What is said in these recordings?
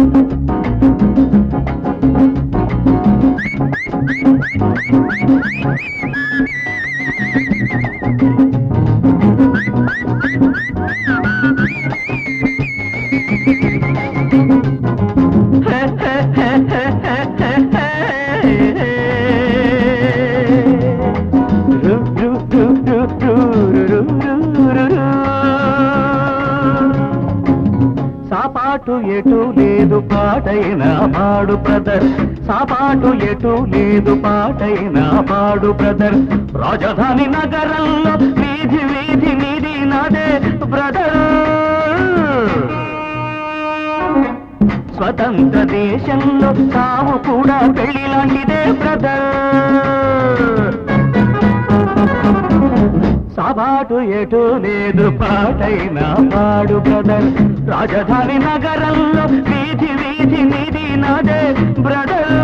సాపాటు ఎటు లేదు పాటైన పాడు బ్రదర్. సాపాటు ఎటు లేదు పాటైన పాడు బ్రదర్. రాజధాని నగరంలో వీధి వీధి నీది నాదే బ్రదర్. స్వతంత్ర దేశంలో తాము కూడా పెళ్ళి లాంటిదే బ్రదర్. పాటు ఎటు లేదు పాటైన పాడు బ్రదర్. రాజధాని నగరంలో వీధి వీధి నిధి నదే బ్రదర్.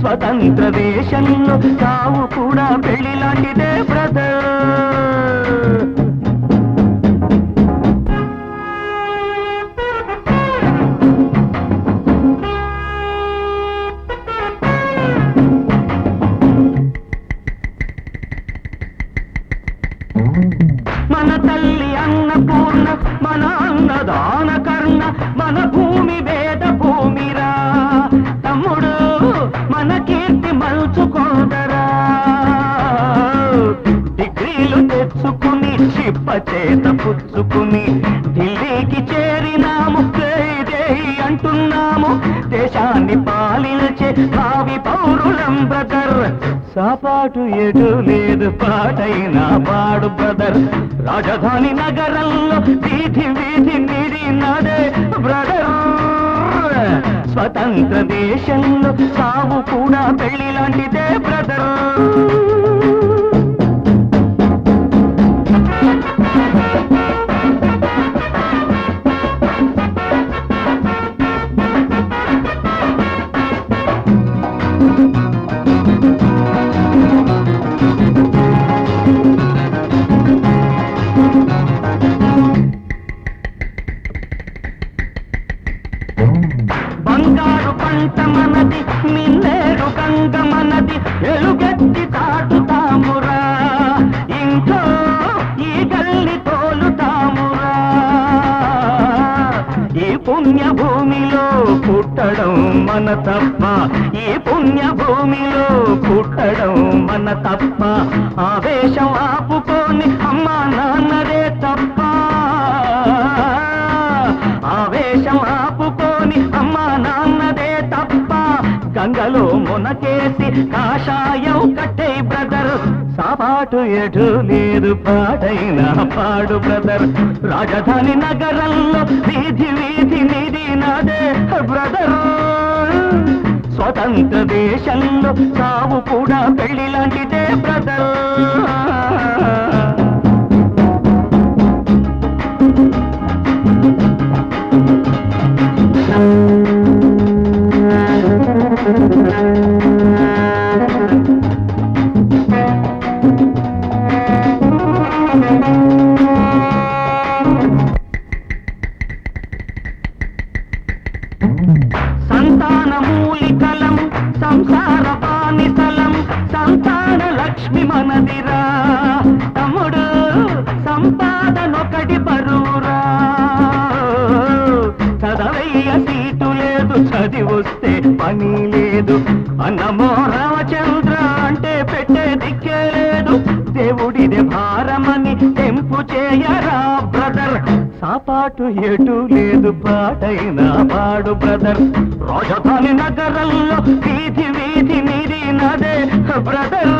స్వతంత్ర దేశంలో తావు కూడా పెళ్ళి లాంటిదే బ్రదర్. అన్న దాన కర్ణ మన భూమి వేద భూమిరా. తమ్ముడు మన కీర్తి మలుచుకోదరా. డిగ్రీలు తెచ్చుకుని చిప్ప చేత పుచ్చుకుని ఢిల్లీకి చేరినాము అంటున్నాము. దేశాన్ని పాలించే భావి పౌరులం బ్రదర్. సాపాటు ఎటు లేదు పాటైన పాడు బ్రదర్. రాజధాని నగరంలో వీధి వీధి నిడి నడే బ్రదర్. స్వతంత్ర దేశంలో సాగు కూడా బంగారు పంట మనది మిన్నేరు గంగ మనది ఎలుగెత్తి తాటుతామురా ఇంట్లో ఈ గల్లి తోలుతామురా. ఈ పుణ్య భూమిలో పుట్టడం మన తప్ప ఈ పుణ్య భూమిలో పుట్టడం మన తప్ప. ఆవేశం ఆపుకొని అమ్మా నాన్నదే తప్ప. గంగలో కాషాయం కట్టే బ్రదర్ సాపాటు ఎటు లేదు పాటైన పాడు బ్రదర్ రాజధాని నగరంలో వీధి వీధి నిధి నాదే బ్రదర్ స్వతంత్ర దేశంలో సావు కూడా పెళ్ళి లాంటిది. లేదు వస్తే పని లేదు. అన్నమో రామచంద్ర అంటే పెట్టే దిక్కే లేదు. దేవుడిదే భారమని తెంపు చేయరా బ్రదర్ సాపాటు ఎటు లేదు పాటైన పాడు బ్రదర్ రాజధాని నగరంలో వీధి వీధి నిధి నదే బ్రదర్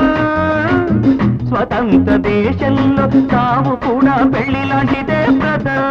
స్వతంత్ర దేశంలో తావు కూడా పెళ్ళి లాంటిదే బ్రదర్